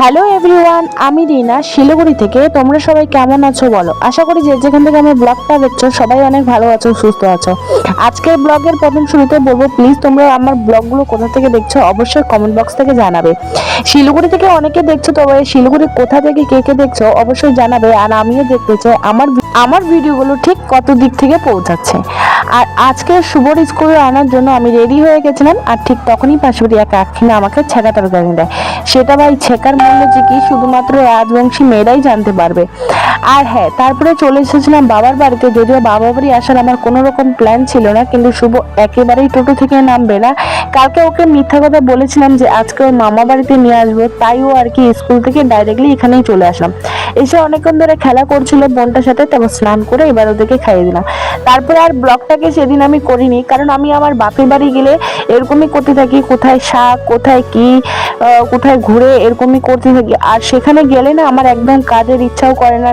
Hello everyone, আমি রিনা, শিলিগুড়ি থেকে। তোমরা সবাই কেমন আছো বলো? আশা করি যে যেখান থেকে আমার ব্লগটা দেখছ, সবাই অনেক ভালো আছো, সুস্থ আছো। আজকের ব্লগের প্রথম শুরুতে বলব প্লিজ তোমরা আমার ব্লগগুলো কোথা থেকে দেখছ, অবশ্যই কমেন্ট বক্স থেকে জানাবে। শিলিগুড়ি থেকে অনেকে দেখছ তবে শিলিগুড়ি কোথা থেকে কে কে দেখছ, অবশ্যই জানাবে। আর আমিও দেখতে চাই, আমার আমার ভিডিওগুলো ঠিক কত দিক থেকে পৌঁছাচ্ছে। আর আজকে শুভর স্কুলে আনার জন্য আমি রেডি হয়ে গেছিলাম, আর ঠিক তখনই পাশাপাশি এক আখিনে আমাকে ছেঁকা তরকারি দেয়। সেটা ভাই ছেকার মূল্য যে কি, শুধুমাত্র রাজবংশী মেয়েরাই জানতে পারবে। আর হ্যাঁ তারপরে চলে এসেছিলাম বাবার বাড়িতে, যদিও বাবা বাড়ি আসার আমার কোনো রকম প্ল্যান ছিল না, কিন্তু শুভ একেবারেই টোটো থেকে নামবে না। কালকে ওকে মিথ্যা কথা বলেছিলাম যে আজকে ওর মামা বাড়িতে নিয়ে আসব, তাই ও আর কি স্কুল থেকে ডাইরেক্টলি এখানেই চলে আসলাম। এসে অনেকক্ষণ ধরে খেলা করছিল বোনটার সাথে, তারপর স্নান করে এবার ওদেরকে খাইয়ে দিলাম। তারপরে আর ব্লগটাকে সেদিন আমি করিনি, কারণ আমি আমার বাপের বাড়ি গেলে এরকমই করতে থাকি, কোথায় শাক, কোথায় কি কোথায় ঘুরে এরকমই করতে থাকি। আর সেখানে গেলে না আমার একদম কাজের ইচ্ছাও করে না।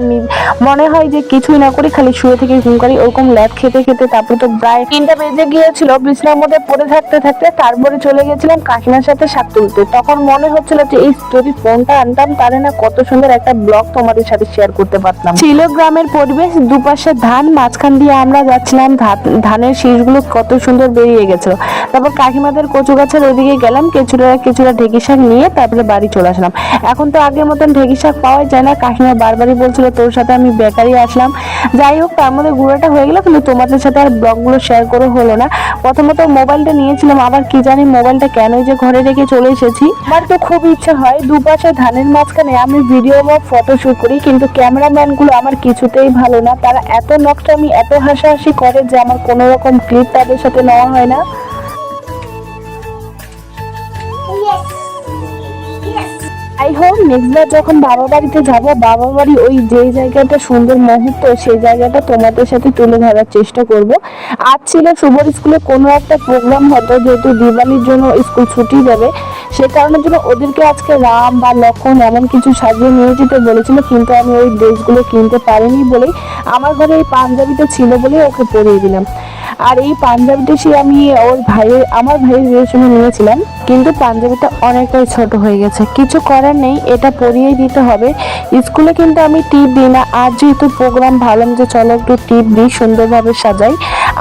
মনে হয় যে কিছুই না করি, খালি শুয়ে থেকে ঘুম করি, ওরকম ল্যাব খেতে খেতে তারপরে তো প্রায় তিনটা বেজে গিয়েছিল। বিছনার মধ্যে পড়ে থাকতে থাকতে তারপরে চলে গেছিলাম কাকিমার সাথে শাক তুলতে। তখন মনে হচ্ছিল যে এই যদি ফোনটা আনতাম, তাহলে না কত সুন্দর একটা ব্লগ তোমাদের সাথে শেয়ার করতে পারতাম। ছিল গ্রামের পরিবেশ দুপাশে ধান, মাঝখান দিয়ে আমরা যাচ্ছিলাম ধানের শীষগুলো কত সুন্দর বেরিয়ে গেছিল। তারপর কাকিমাদের কচু গাছের ওইদিকে গেলাম কিছুটা কিছুটা ঢেকি শাক নিয়ে তারপরে বাড়ি চলে আসলাম। এখন তো আগের মতন ঢেকি শাক পাওয়াই যায় না। কাকিমা বারবারই বলছিল, তোর সাথে আমি বেকারি আসলাম। যাই হোক, তার মধ্যে গুঁড়োটা হয়ে গেল, কিন্তু তোমাদের সাথে আর ব্লগগুলো শেয়ার করে হলো না। প্রথমত মোবাইলটা নিয়েছিলাম, আবার কি জানি মোবাইলটা কেন যে ঘরে রেখে চলে এসেছি। আমার তো খুব ইচ্ছা হয় দুপাশে ধানের মাঝখানে আমি ভিডিও বা ফটো শুট করি, কিন্তু ক্যামেরাম্যানগুলো আমার কিছুতেই ভালো না। তারা এত নকশা নকটামি এত হাসাহাসি করে যে আমার কোনো রকম ক্লিপ তাদের সাথে নেওয়া হয় না। যাই হোক নেক্সট বার যখন বাবা বাড়িতে যাব বাবা বাড়ি ওই যে জায়গাটা সুন্দর মুহূর্ত, সেই জায়গাটা তোমাদের সাথে তুলে ধরার চেষ্টা করব। আজ ছিল শুভর স্কুলে কোনো একটা প্রোগ্রাম হতো, যেহেতু দিওয়ালির জন্য স্কুল ছুটি দেবে, সে কারণের জন্য ওদেরকে আজকে রাম বা লক্ষণ এমন কিছু সাজিয়ে নিয়ে যেতে বলেছিল, কিন্তু আমি ওই ড্রেসগুলো কিনতে পারিনি বলেই আমার ঘরে এই পাঞ্জাবিটা ছিল বলে ওকে পরিয়ে দিলাম। আর এই পাঞ্জাবিটা সে আমি ওর ভাইয়ের, আমার ভাইয়ের সময় নিয়েছিলাম। কিন্তু পাঞ্জাবিটা অনেকটাই ছোট হয়ে গেছে। কিছু করার নেই, এটা পরিয়েই দিতে হবে। স্কুলে কিন্তু আমি টিপ দিই না। আর যেহেতু প্রোগ্রাম ভাবলাম যে চলো একটু টিপ দিই, সুন্দরভাবে সাজাই।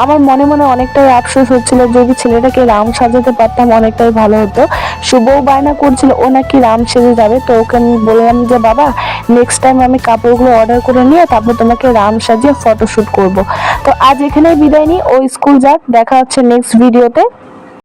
আমার মনে মনে অনেকটাই আফসোস হচ্ছিল যদি ছেলেটাকে রাম সাজাতে পারতাম, অনেকটাই ভালো হতো। শুভও বায়না করছিল, ও নাকি রাম সেজে যাবে। তো ওকে আমি বললাম যে, বাবা নেক্সট টাইম আমি কাপড়গুলো অর্ডার করে নিয়ে তারপর তোমাকে রাম সাজিয়ে ফটোশ্যুট করব। তো আজ এখানেই বিদায় নিই। ও স্কুল যাক, দেখা হচ্ছে নেক্সট ভিডিওতে